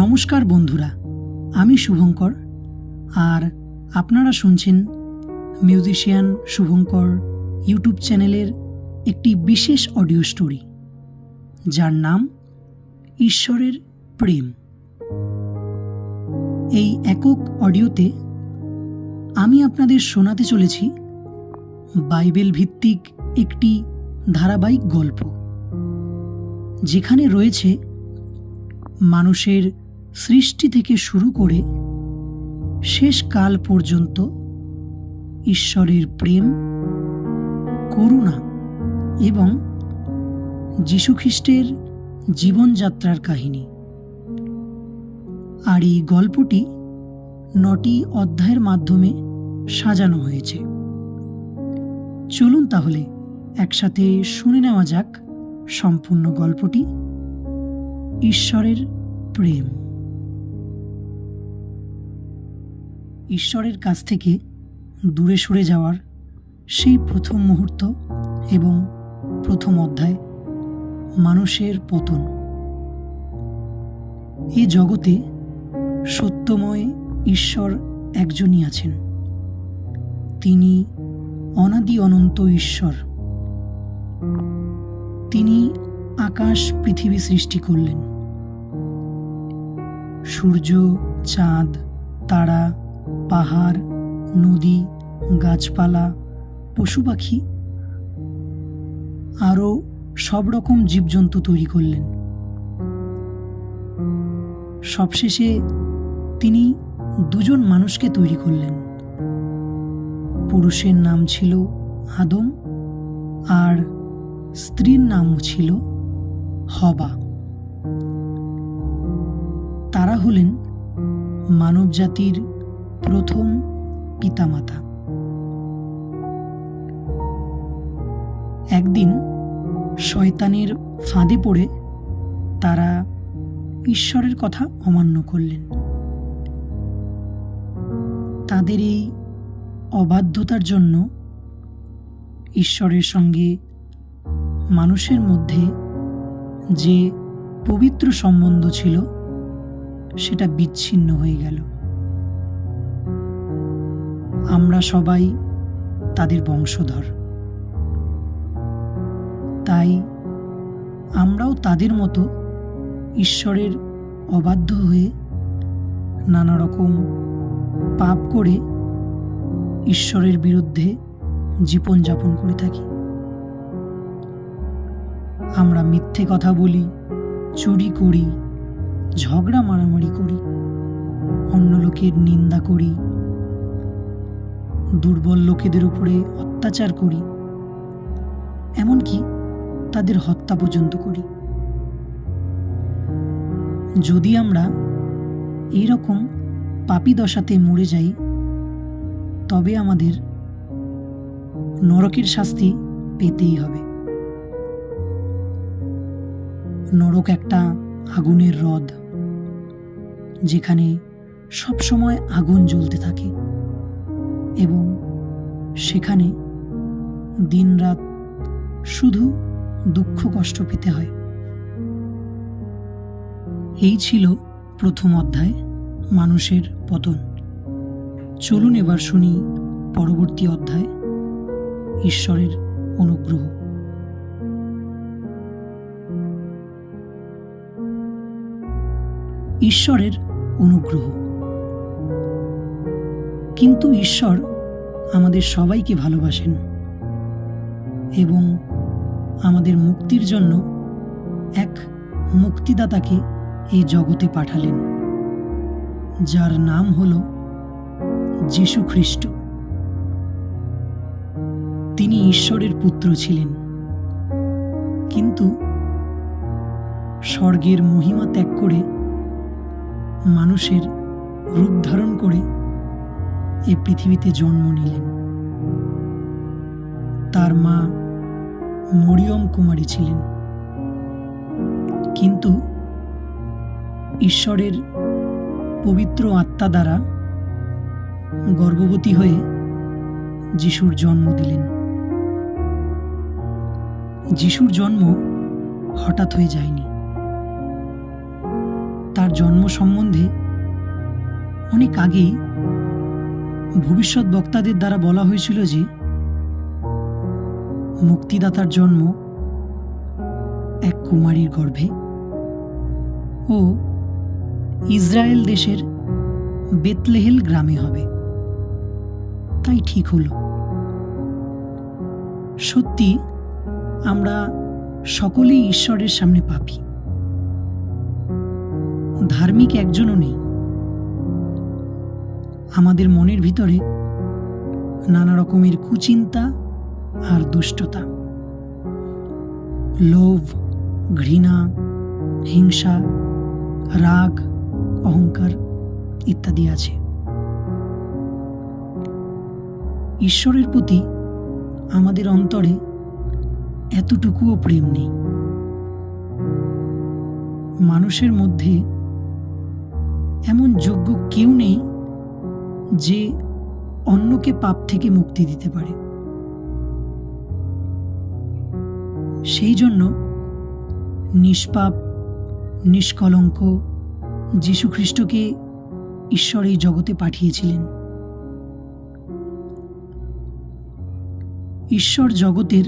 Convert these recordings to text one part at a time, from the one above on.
নমস্কার বন্ধুরা, আমি শুভঙ্কর আর আপনারা শুনছেন মিউজিশিয়ান শুভঙ্কর ইউটিউব চ্যানেলের একটি বিশেষ অডিও স্টোরি, যার নাম ঈশ্বরের প্রেম। এই একক অডিওতে আমি আপনাদের শোনাতে চলেছি বাইবেল ভিত্তিক একটি ধারাবাহিক গল্প, যেখানে রয়েছে মানুষের সৃষ্টি থেকে শুরু করে শেষ কাল পর্যন্ত ঈশ্বরের প্রেম, করুণা এবং যীশুখ্রিস্টের জীবনযাত্রার কাহিনী। আর এই গল্পটি নটি অধ্যায়ের মাধ্যমে সাজানো হয়েছে। চলুন তাহলে একসাথে শুনে নেওয়া যাক সম্পূর্ণ গল্পটি, ঈশ্বরের প্রেম। ঈশ্বরের কাছ থেকে দূরে সরে যাওয়ার সেই প্রথম মুহূর্ত এবং প্রথম অধ্যায়, মানুষের পতন। এ জগতে সত্যময় ঈশ্বর একজনই আছেন। তিনি অনাদি অনন্ত ঈশ্বর। তিনি আকাশ পৃথিবী সৃষ্টি করলেন। সূর্য, চাঁদ, তারা পাহাড়, নদী, গাছপালা, পশু পাখি, আরও সব রকম জীবজন্তু তৈরি করলেন। সবশেষে তিনি দুজন মানুষকে তৈরি করলেন। পুরুষের নাম ছিল আদম আর স্ত্রীর নাম ছিল হবা। তারা হলেন মানবজাতির প্রথম পিতামাতা। একদিন শয়তানের ফাঁদে পড়ে তারা ঈশ্বরের কথা অমান্য করলেন। তাদের এই অবাধ্যতার জন্য ঈশ্বরের সঙ্গে মানুষের মধ্যে যে পবিত্র সম্বন্ধ ছিল, সেটা বিচ্ছিন্ন হয়ে গেল। আমরা সবাই তাদের বংশধর। তাই আমরাও তাদের মতো ঈশ্বরের অবাধ্য হয়ে নানা রকম পাপ করে ঈশ্বরের বিরুদ্ধে জীবনযাপন করে থাকি। আমরা মিথ্যে কথা বলি, চুরি করি, ঝগড়া মারামারি করি, অন্য লোকের নিন্দা করি দুর্বল লোকেদের উপরে অত্যাচার করি, এমনকি তাদের হত্যা পর্যন্ত করি। যদি আমরা এইরকম পাপি দশাতে মরে যাই, তবে আমাদের নরকের শাস্তি পেতেই হবে। নরক একটা আগুনের হ্রদ, যেখানে সব সময় আগুন জ্বলতে থাকে। এবং সেখানে দিনরাত শুধু দুঃখ কষ্ট পেতে হয়। এই ছিল প্রথম অধ্যায়, মানুষের পতন। চলুন এবার শুনি পরবর্তী অধ্যায়, ঈশ্বরের অনুগ্রহ। ঈশ্বরের অনুগ্রহ। কিন্তু ঈশ্বর আমাদের সবাইকে ভালোবাসেন এবং আমাদের মুক্তির জন্য এক মুক্তিদাতাকে এই জগতে পাঠালেন, যার নাম হল যীশু খ্রিস্ট। তিনি ঈশ্বরের পুত্র ছিলেন, কিন্তু স্বর্গের মহিমা ত্যাগ করে মানুষের রূপ ধারণ করে এ পৃথিবীতে জন্ম নিলেন। তার মা মরিয়ম কুমারী ছিলেন। কিন্তু ঈশ্বরের পবিত্র আত্মা দ্বারা গর্ভবতী হয়ে যিশুর জন্ম দিলেন। যিশুর জন্ম হঠাৎ হয়ে যায়নি। তার জন্ম সম্বন্ধে অনেক আগেই ভবিষ্যৎ বক্তাদের দ্বারা বলা হয়েছিল যে, মুক্তিদাতার জন্ম এক কুমারীর গর্ভে ও ইসরায়েল দেশের বেতলেহেল গ্রামে হবে। তাই ঠিক হলো। সত্যি আমরা সকলেই ঈশ্বরের সামনে পাপি। ধার্মিক একজনও নেই। আমাদের মনের ভিতরে নানা রকমের কুচিন্তা আর দুষ্টতা। লোভ, ঘৃণা, হিংসা, রাগ, অহংকার ইত্যাদি আছে। ঈশ্বরের প্রতি আমাদের অন্তরে এতটুকুও প্রেম নেই। মানুষের মধ্যে এমন যোগ্য কেউ নেই যে অন্যকে পাপ থেকে মুক্তি দিতে পারে। সেই জন্য নিষ্পাপ, নিষ্কলঙ্ক যীশুখ্রিস্টকে ঈশ্বর এই জগতে পাঠিয়েছিলেন। ঈশ্বর জগতের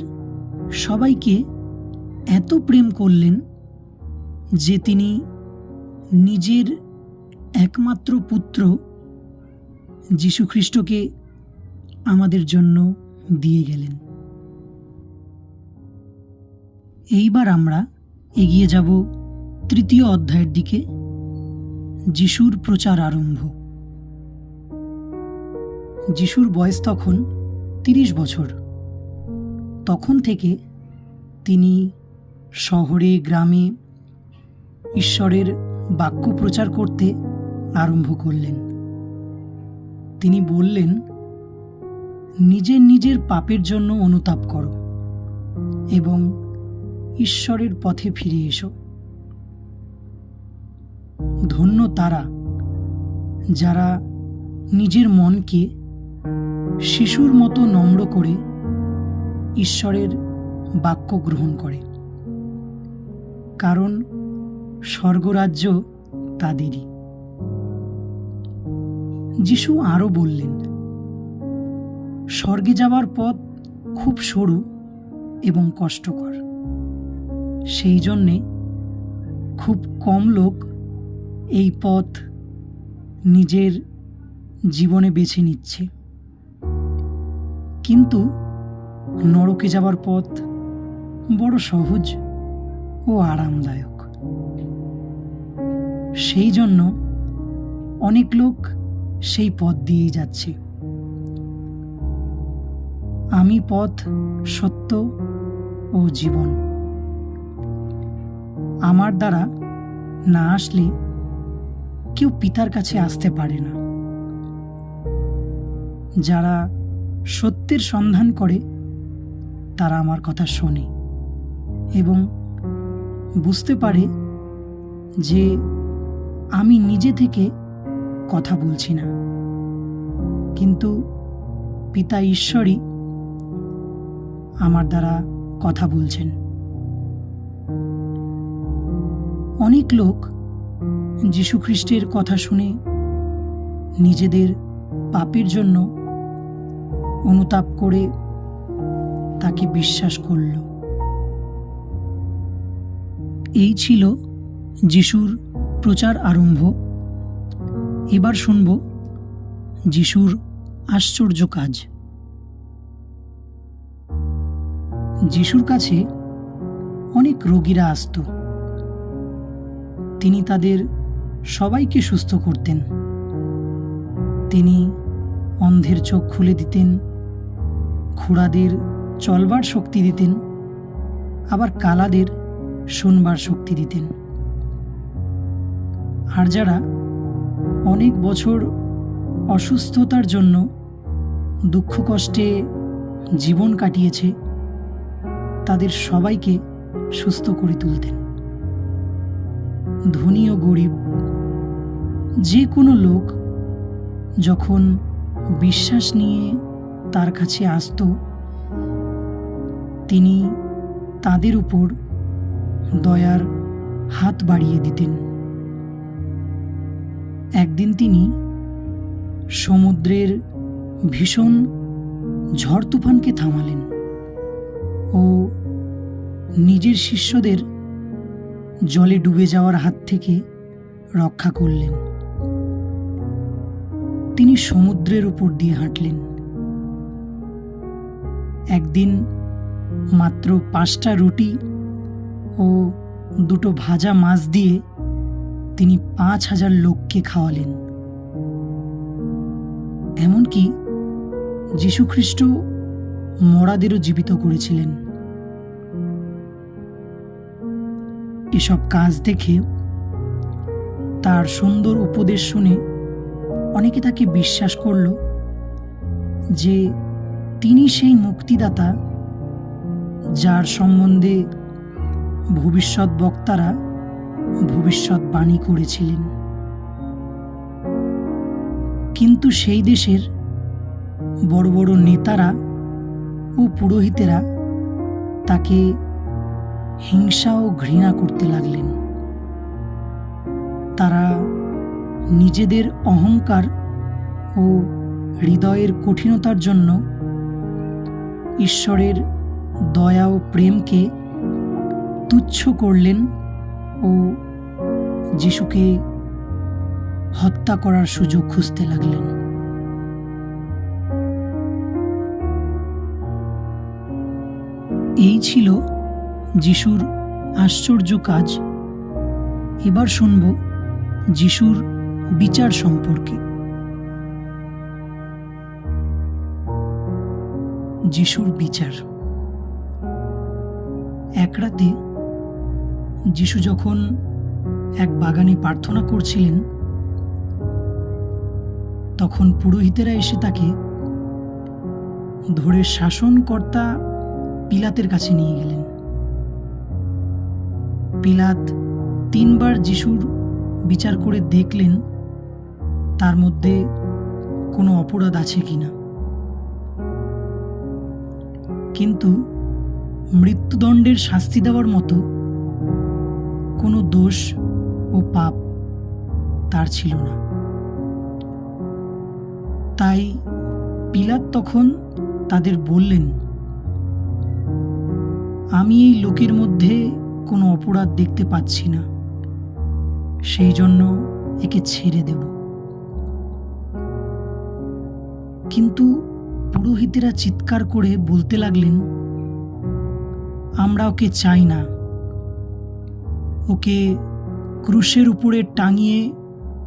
সবাইকে এত প্রেম করলেন যে তিনি নিজের একমাত্র পুত্র যীশুখ্রিস্টকে আমাদের জন্য দিয়ে গেলেন। এইবার আমরা এগিয়ে যাব তৃতীয় অধ্যায়ের দিকে, যিশুর প্রচার আরম্ভ। যিশুর বয়স তখন তিরিশ বছর। তখন থেকে তিনি শহরে, গ্রামে ঈশ্বরের বাক্য প্রচার করতে আরম্ভ করলেন। তিনি বললেন, নিজের নিজের পাপের জন্য অনুতাপ করো এবং ঈশ্বরের পথে ফিরে এসো। ধন্য তারা যারা নিজের মনকে শিশুর মতো নম্র করে ঈশ্বরের বাক্য গ্রহণ করে, কারণ স্বর্গরাজ্য তাদেরই। যিশু আরও বললেন, স্বর্গে যাওয়ার পথ খুব সরু এবং কষ্টকর। সেই জন্যে খুব কম লোক এই পথ নিজের জীবনে বেছে নিচ্ছে। কিন্তু নরকে যাওয়ার পথ বড় সহজ ও আরামদায়ক। সেই জন্য অনেক লোক সেই পথ দিয়েই যাচ্ছে। আমি পথ, সত্য ও জীবন। আমার দ্বারা না আসলে কেউ পিতার কাছে আসতে পারে না। যারা সত্যের সন্ধান করে, তারা আমার কথা শোনে এবং বুঝতে পারে যে আমি নিজে থেকে কথা বলছি না। কিন্তু পিতা ঈশ্বরই আমার দ্বারা কথা বলছেন। অনেক লোক যীশুখ্রিস্টের কথা শুনে নিজেদের পাপের জন্য অনুতাপ করে তাকে বিশ্বাস করল। এই ছিল যিশুর প্রচার আরম্ভ। এবার শুনব যিশুর আশ্চর্য কাজ। যিশুর কাছে অনেক রোগীরা আসতো। তিনি তাদের সবাইকে সুস্থ করতেন। তিনি অন্ধের চোখ খুলে দিতেন, খুড়াদের চলবার শক্তি দিতেন, আবার কালাদের শুনবার শক্তি দিতেন। আর যারা অনেক বছর অসুস্থতার জন্য দুঃখ কষ্টে জীবন কাটিয়েছে, তাদের সবাইকে সুস্থ করে তুলতেন। ধনী ও গরিব, যে কোনো লোক যখন বিশ্বাস নিয়ে তার কাছে আসত, তিনি তাদের উপর দয়ার হাত বাড়িয়ে দিতেন। একদিন তিনি সমুদ্রের ভীষণ ঝড় তুফানকে থামালেন ও নিজের শিষ্যদের জলে ডুবে যাওয়ার হাত থেকে রক্ষা করলেন। তিনি সমুদ্রের উপর দিয়ে হাঁটলেন। একদিন মাত্র পাঁচটা রুটি ও দুটো ভাজা মাছ দিয়ে তিনি পাঁচ হাজার লোককে খাওয়ালেন। এমনকি যীশুখ্রিস্ট মরাদেরও জীবিত করেছিলেন। এসব কাজ দেখে তার সুন্দর উপদেশ শুনে অনেকে তাকে বিশ্বাস করল যে তিনি সেই মুক্তিদাতা যার সম্বন্ধে ভবিষ্যৎ বক্তারা ভবিষ্যৎবাণী করেছিলেন। কিন্তু সেই দেশের বড় বড় নেতারা ও পুরোহিতেরা তাকে হিংসা ও ঘৃণা করতে লাগলেন। তারা নিজেদের অহংকার ও হৃদয়ের কঠিনতার জন্য ঈশ্বরের দয়া ও প্রেমকে তুচ্ছ করলেন ও যিশুকে হত্যা করার সুযোগ খুঁজতে লাগলেন। এই ছিল যিশুর আশ্চর্য কাজ। এবার শুনব যিশুর বিচার সম্পর্কে। যিশুর বিচার। এক রাতে যিশু যখন এক বাগানে প্রার্থনা করছিলেন। তখন পুরোহিতেরা এসে তাকে ধরে শাসনকর্তা পিলাতের কাছে নিয়ে গেলেন। পিলাত তিনবার যিশুর বিচার করে দেখলেন, তার মধ্যে কোনো অপরাধ আছে কিনা কিন্তু মৃত্যুদণ্ডের শাস্তি দেওয়ার মতো কোনো দোষ ও পাপ তার ছিল না। তাই পিলাত তখন তাদের বললেন, আমি এই লোকের মধ্যে কোনো অপরাধ দেখতে পাচ্ছি না। সেই জন্য একে ছেড়ে দেব। কিন্তু পুরোহিতেরা চিৎকার করে বলতে লাগলেন, আমরা ওকে চাই না। ওকে ক্রুশের উপরে টাঙিয়ে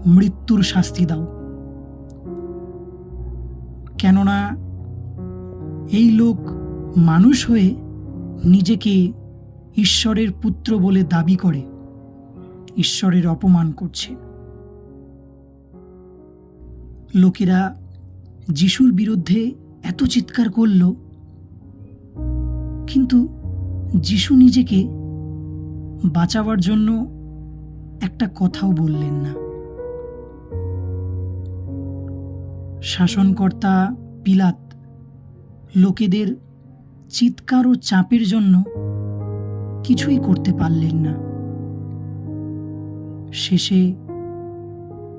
মৃত্যুর শাস্তি দাও। কেননা এই লোক মানুষ হয়ে নিজেকে ঈশ্বরের পুত্র বলে দাবি করে, ঈশ্বরের অপমান করছে। লোকেরা যিশুর বিরুদ্ধে এত চিৎকার করল, কিন্তু যিশু নিজেকে বাঁচাবার জন্য একটা কথাও বললেন না। শাসনকর্তা পিলাত লোকেদের চিৎকার ও চাপের জন্য কিছুই করতে পারলেন না। শেষে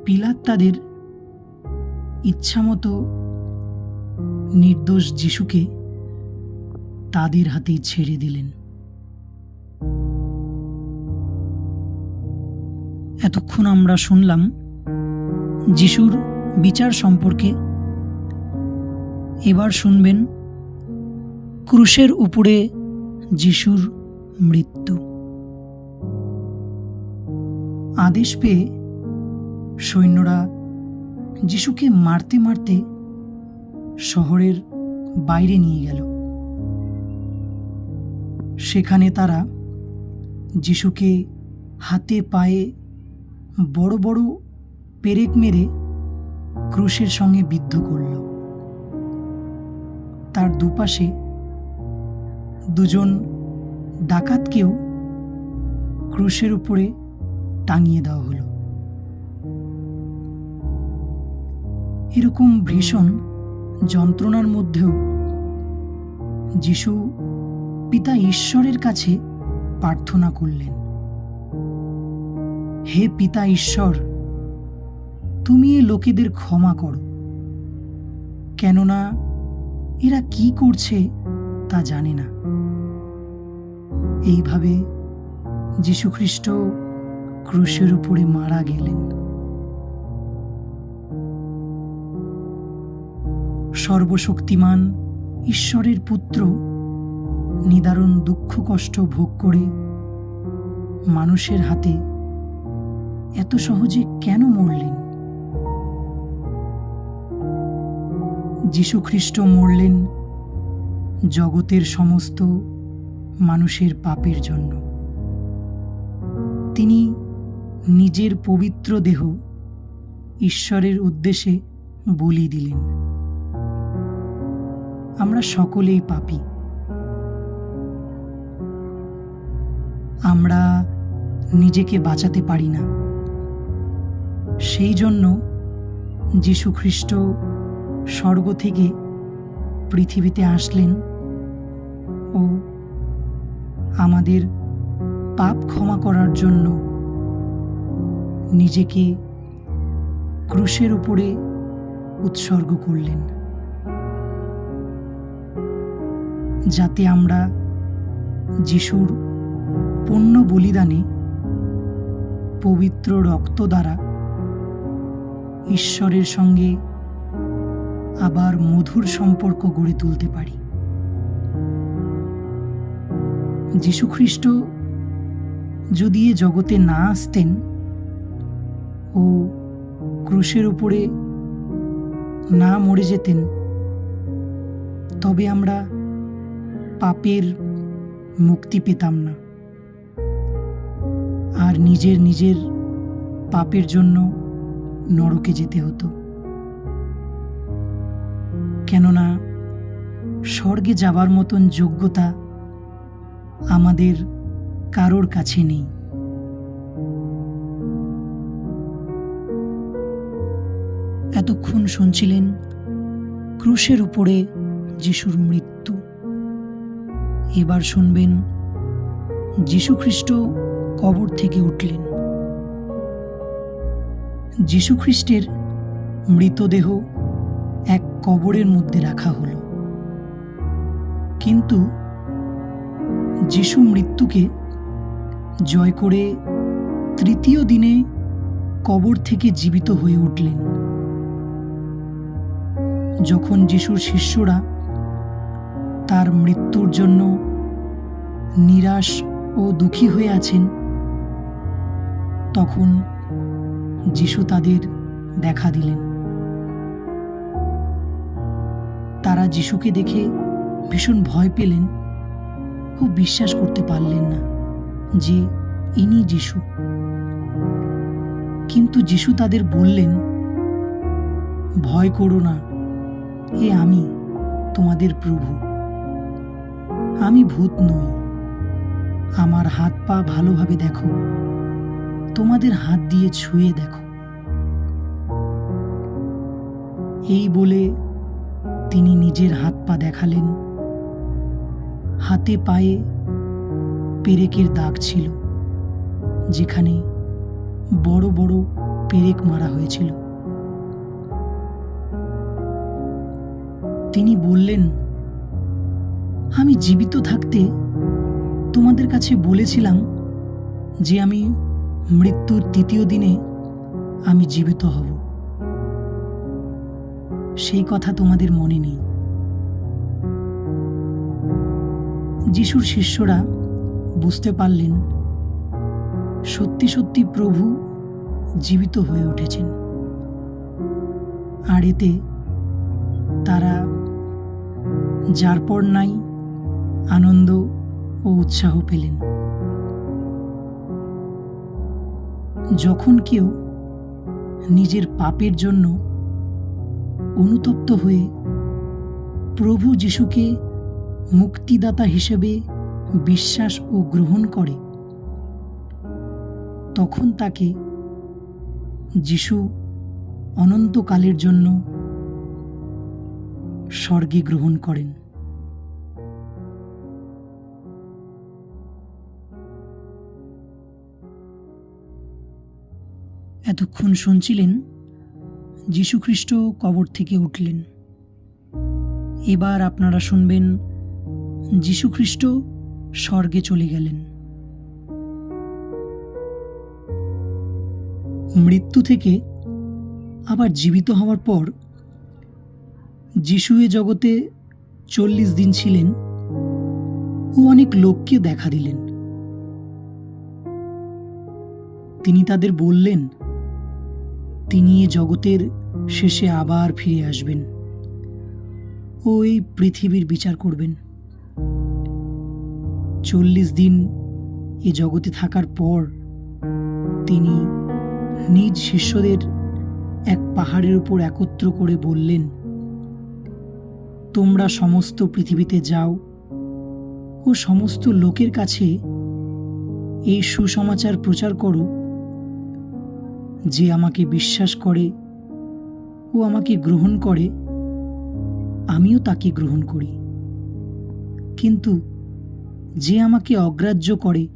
পিলাত তাদের ইচ্ছামতো নির্দোষ যিশুকে তাদের হাতেই ছেড়ে দিলেন। এতক্ষণ আমরা শুনলাম যিশুর বিচার সম্পর্কে। এবার শুনবেন ক্রুশের উপরে যিশুর মৃত্যু। আদেশ পেয়ে সৈন্যরা যিশুকে মারতে মারতে শহরের বাইরে নিয়ে গেল। সেখানে তারা যিশুকে হাতে পায়ে বড় বড় পেরেক মেরে ক্রুশের সঙ্গে বিদ্ধ করল। তার দুপাশে দুজন ডাকাতকেও ক্রুশের উপরে টাঙিয়ে দেওয়া হলো। এরকম ভীষণ যন্ত্রণার মধ্যেও যিশু পিতা ঈশ্বরের কাছে প্রার্থনা করলেন। হে পিতা ঈশ্বর, তুমি এ লোকেদের ক্ষমা করো। কেননা এরা কি করছে তা জানে না। এইভাবে যীশুখ্রিস্ট ক্রুশের উপরে মারা গেলেন। সর্বশক্তিমান ঈশ্বরের পুত্র নিদারুণ দুঃখ কষ্ট ভোগ করে মানুষের হাতে এত সহজে কেন মরলেন? যীশুখ্রিস্ট মরলেন জগতের সমস্ত মানুষের পাপের জন্য। তিনি নিজের পবিত্র দেহ ঈশ্বরের উদ্দেশ্যে বলি দিলেন। আমরা সকলেই পাপি। আমরা নিজেকে বাঁচাতে পারি না। সেই জন্য যীশু খ্রিস্ট স্বর্গ থেকে পৃথিবীতে আসলেন ও আমাদের পাপ ক্ষমা করার জন্য নিজেকে ক্রুশের উপরে উৎসর্গ করলেন। যাতে আমরা যিশুর পণ্য বলিদানে পবিত্র রক্ত দ্বারা ঈশ্বরের সঙ্গে আবার মধুর সম্পর্ক গড়ে তুলতে পারি। যীশুখ্রিস্ট যদি এ জগতে না আসতেন, ও ক্রুশের উপরে না মরে যেতেন, তবে আমরা পাপের মুক্তি পেতাম না। আর নিজের নিজের পাপের জন্য নরকে যেতে হতো। কেননা স্বর্গে যাবার মতন যোগ্যতা আমাদের কারোর কাছে নেই। এতক্ষণ শুনছিলেন ক্রুশের উপরে যিশুর মৃত্যু। এবার শুনবেন যীশুখ্রিস্ট কবর থেকে উঠলেন। যীশুখ্রিস্টের মৃতদেহ এক কবরের মধ্যে রাখা হলো। কিন্তু যিশু মৃত্যুকে জয় করে তৃতীয় দিনে কবর থেকে জীবিত হয়ে উঠলেন। যখন যিশুর শিষ্যরা তার মৃত্যুর জন্য নিরাশ ও দুঃখী হয়ে আছেন, তখন যিশু তাদের দেখা দিলেন। তারা যিশুকে দেখে ভীষণ ভয় পেলেন ও বিশ্বাস করতে পারলেন না যে ইনি যিশু। কিন্তু যিশু তাদের বললেন, ভয় করো না, এ আমি তোমাদের প্রভু। আমি ভূত নই। আমার হাত পা ভালোভাবে দেখো। তোমাদের হাত দিয়ে ছুঁয়ে দেখো। এই বলে তিনি নিজের হাত পা দেখালেন। হাতে পায়ে পেরেকের দাগ ছিল, যেখানে বড় বড় পেরেক মারা হয়েছিল। তিনি বললেন, আমি জীবিত থাকতে তোমাদের কাছে বলেছিলাম যে আমি মৃত্যুর তৃতীয় দিনে আমি জীবিত হব। সেই কথা তোমাদের মনে নেই। যিশুর শিষ্যরা বুঝতে পারলেন, সত্যি সত্যি প্রভু জীবিত হয়ে উঠেছেন। আর এতে তারা যার পর নাই আনন্দ ও উৎসাহ পেলেন। যখন কেউ নিজের পাপের জন্য অনুতপ্ত হয়ে প্রভু যিশুকে মুক্তিদাতা হিসেবে বিশ্বাস ও গ্রহণ করে, তখন তাকে যিশু অনন্তকালের জন্য স্বর্গে গ্রহণ করেন। এতক্ষণ শুনছিলেন, যীশুখ্রিস্ট কবর থেকে উঠলেন। এবার আপনারা শুনবেন, যীশুখ্রিস্ট স্বর্গে চলে গেলেন। মৃত্যু থেকে আবার জীবিত হওয়ার পর যিশু এ জগতে চল্লিশ দিন ছিলেন ও অনেক লোককে দেখা দিলেন। তিনি তাদের বললেন তিনি এ জগতের শেষে আবার ফিরে আসবেন। ও এই পৃথিবীর বিচার করবেন। চল্লিশ দিন এ জগতে থাকার পর তিনি নিজ শিষ্যদের এক পাহাড়ের উপর একত্র করে বললেন, তোমরা সমস্ত পৃথিবীতে যাও ও সমস্ত লোকের কাছে এই সুসমাচার প্রচার করো যে আমাকে বিশ্বাস করে, ও আমাকে গ্রহণ করে, আমিও তাকে গ্রহণ করি। কিন্তু যে আমাকে অগ্রাহ্য করে,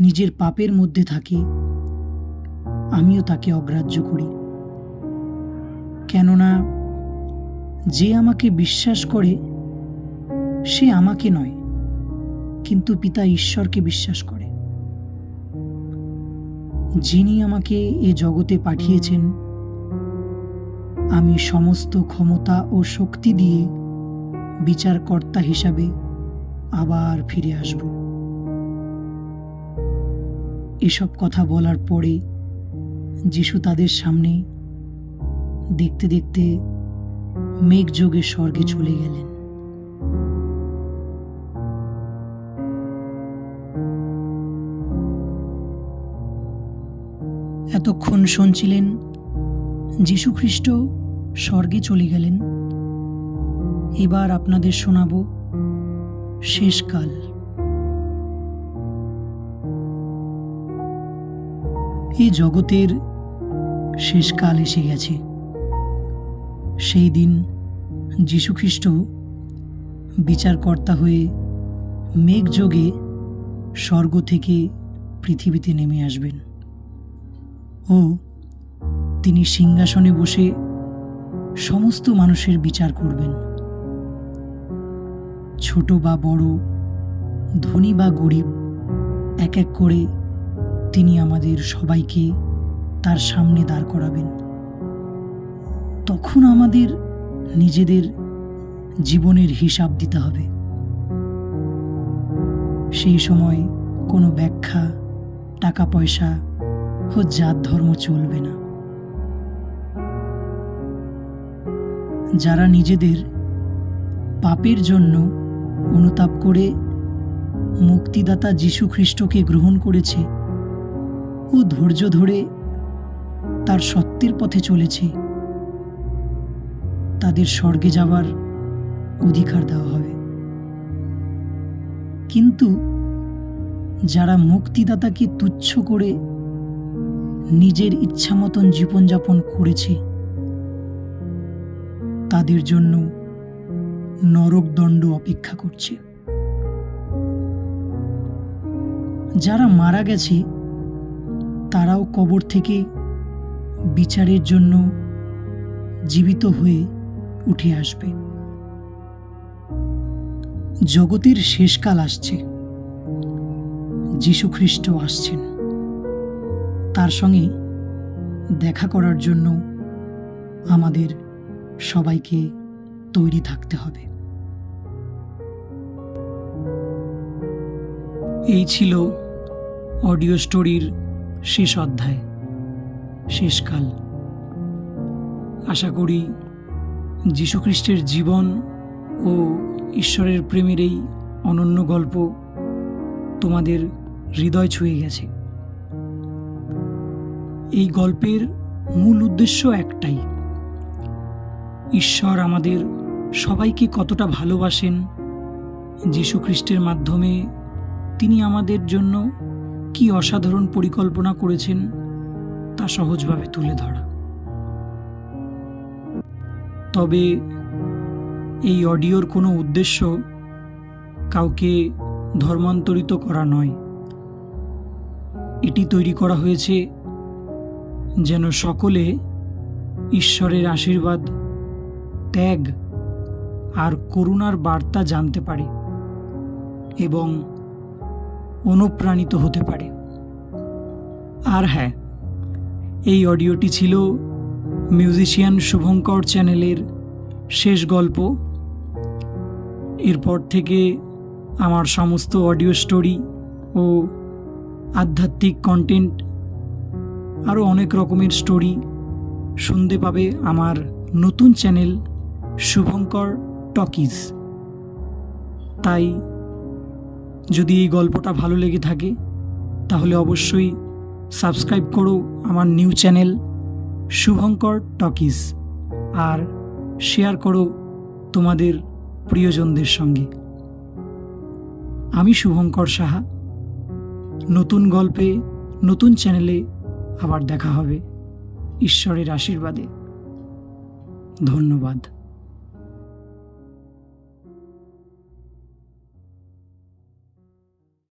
নিজের পাপের মধ্যে থাকে, আমিও তাকে অগ্রাহ্য করি। কেননা যে আমাকে বিশ্বাস করে, সে আমাকে নয়, কিন্তু পিতা ঈশ্বরকে বিশ্বাস করে। যিনি আমাকে এ জগতে পাঠিয়েছেন, আমি সমস্ত ক্ষমতা ও শক্তি দিয়ে বিচারকর্তা হিসাবে আবার ফিরে আসব। এসব কথা বলার পরে যিশু তাদের সামনে দেখতে দেখতে মেঘযোগে স্বর্গে চলে গেলেন। এতক্ষণ শুনছিলেন যীশুখ্রিস্ট স্বর্গে চলে গেলেন। এবার আপনাদের শোনাব শেষকাল। এই জগতের শেষকাল এসে গেছে। সেই দিন যীশুখ্রিস্ট বিচারকর্তা হয়ে মেঘযোগে স্বর্গ থেকে পৃথিবীতে নেমে আসবেন। ও, তিনি সিংহাসনে বসে সমস্ত মানুষের বিচার করবেন। ছোট বা বড়, ধনী বা গরিব, এক এক করে তিনি আমাদের সবাইকে তার সামনে দাঁড় করাবেন। তখন আমাদের নিজেদের জীবনের হিসাব দিতে হবে। সেই সময় কোনো ব্যাখ্যা, টাকা পয়সা ও জাত ধর্ম চলবে না। যারা নিজেদের পাপের জন্য অনুতাপ করে মুক্তিদাতা যীশু খ্রিস্টকে গ্রহণ করেছে ও ধৈর্য ধরে তার সত্যের পথে চলেছে, তাদের স্বর্গে যাওয়ার অধিকার দেওয়া হবে। কিন্তু যারা মুক্তিদাতাকে তুচ্ছ করে নিজের ইচ্ছা মতন জীবনযাপন করেছে। তাদের জন্য নরকদণ্ড অপেক্ষা করছে। যারা মারা গেছে, তারাও কবর থেকে বিচারের জন্য জীবিত হয়ে উঠে আসবে। জগতের শেষকাল আসছে। যীশুখ্রিস্ট আসছেন। তার সঙ্গে দেখা করার জন্য আমাদের সবাইকে তৈরি থাকতে হবে। এই ছিল অডিও স্টোরির শেষ অধ্যায় শেষকাল আশা করি যীশুখ্রিস্টের জীবন ও ঈশ্বরের প্রেমের এই অনন্য গল্প তোমাদের হৃদয় ছুঁয়ে গেছে। এই গল্পের মূল উদ্দেশ্য একটাই। ঈশ্বর আমাদের সবাইকে কতটা ভালোবাসেন, যীশু খ্রিস্টের মাধ্যমে তিনি আমাদের জন্য কি অসাধারণ পরিকল্পনা করেছেন তা সহজভাবে তুলে ধরা। তবে এই অডিওর কোনো উদ্দেশ্য কাউকে ধর্মান্তরিত করা নয়। এটি তৈরি করা হয়েছে যেন সকলে ঈশ্বরের আশীর্বাদ, ত্যাগ আর করুণার বার্তা জানতে পারে এবং অনুপ্রাণিত হতে পারে। আর হ্যাঁ এই অডিওটি ছিল মিউজিশিয়ান শুভঙ্কর চ্যানেলের শেষ গল্প। এরপর থেকে আমার সমস্ত অডিও স্টোরি ও আধ্যাত্মিক কন্টেন্ট আরও অনেক রকমের স্টোরি শুনতে পাবে আমার নতুন চ্যানেল শুভঙ্কর টকিজ। তাই যদি এই গল্পটা ভালো লেগে থাকে, তাহলে অবশ্যই সাবস্ক্রাইব করো আমার নিউ চ্যানেল শুভঙ্কর টকিজ আর শেয়ার করো তোমাদের প্রিয়জনদের সঙ্গে। আমি শুভঙ্কর সাহা, নতুন গল্পে, নতুন চ্যানেলে আবার দেখা হবে ঈশ্বরের আশীর্বাদে। ধন্যবাদ।